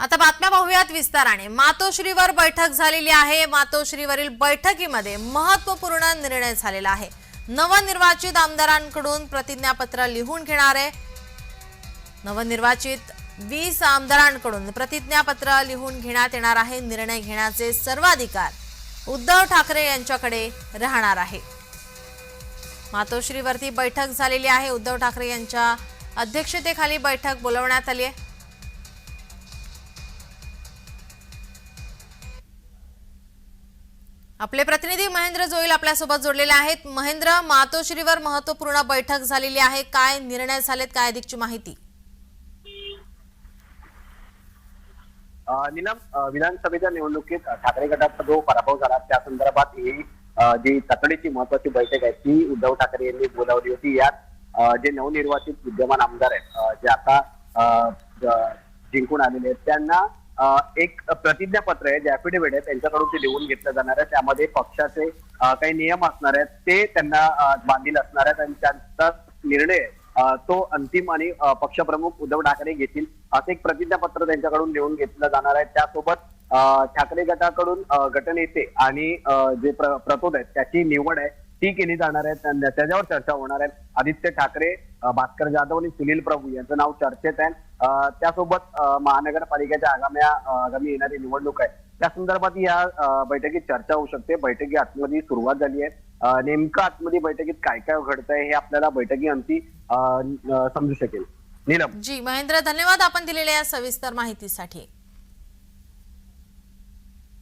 आता बातम्या पाहूयात विस्ताराने. मातोश्रीवर बैठक झालेली आहे. मातोश्रीवरील बैठकीमध्ये महत्त्वपूर्ण निर्णय झालेला आहे. नवनिर्वाचित आमदारांकडून प्रतिज्ञापत्र लिहून घेणार आहे. नवनिर्वाचित वीस आमदारांकडून प्रतिज्ञापत्र लिहून घेण्यात येणार आहे. निर्णय घेण्याचे सर्वाधिकार उद्धव ठाकरे यांच्याकडे राहणार आहे. मातोश्रीवरती बैठक झालेली आहे. उद्धव ठाकरे यांच्या अध्यक्षतेखाली बैठक बोलवण्यात आली आहे. आपले प्रतिनिधी महेंद्र जोईल आपल्यासोबत जोडलेले आहेत. महेंद्र मातोश्रीवर महत्त्वपूर्ण बैठक झालेली आहे. काय निर्णय झालेत? काय अधिकची माहिती? निलम विधानसभेच्या निवडणुकीत ठाकरे गटाचा जो पराभव झाला त्या संदर्भात ही जी तातडीची महत्वाची बैठक आहे ती उद्धव ठाकरे यांनी बोलावली होती. यात जे नवनिर्वाचित विद्यमान आमदार आहेत जे आता जिंकून आलेले आहेत त्यांना एक प्रतिज्ञापत्र आहे जे अफिडेव्हिट आहे त्यांच्याकडून ते लिहून घेतलं जाणार आहे. त्यामध्ये पक्षाचे काही नियम असणार आहेत ते त्यांना बांधील असणार आहेत आणि त्यांचा निर्णय तो अंतिम आणि पक्षप्रमुख उद्धव ठाकरे घेतील असं एक प्रतिज्ञापत्र त्यांच्याकडून लिहून घेतलं जाणार आहे. त्यासोबत ठाकरे गटाकडून गटनेते आणि जे प्र- प्रतोद आहेत त्याची निवड आहे ती केली जाणार आहे. त्याच्यावर चर्चा होणार आहे. आदित्य ठाकरे भास्कर जाधव आणि सुनील प्रभू यांचं नाव चर्चेत आहे. त्यासोबत महानगरपालिकेच्या आगाम्या आगामी येणारी निवडणूक आहे. त्या संदर्भात या बैठकीत चर्चा होऊ शकते. बैठकी आतमध्ये सुरुवात झाली आहे. नेमकं आतमध्ये बैठकीत काय काय घडतंय हे आपल्याला बैठकी अंती समजू शकेल. नीलम. जी महेंद्र धन्यवाद आपण दिलेल्या या सविस्तर माहितीसाठी.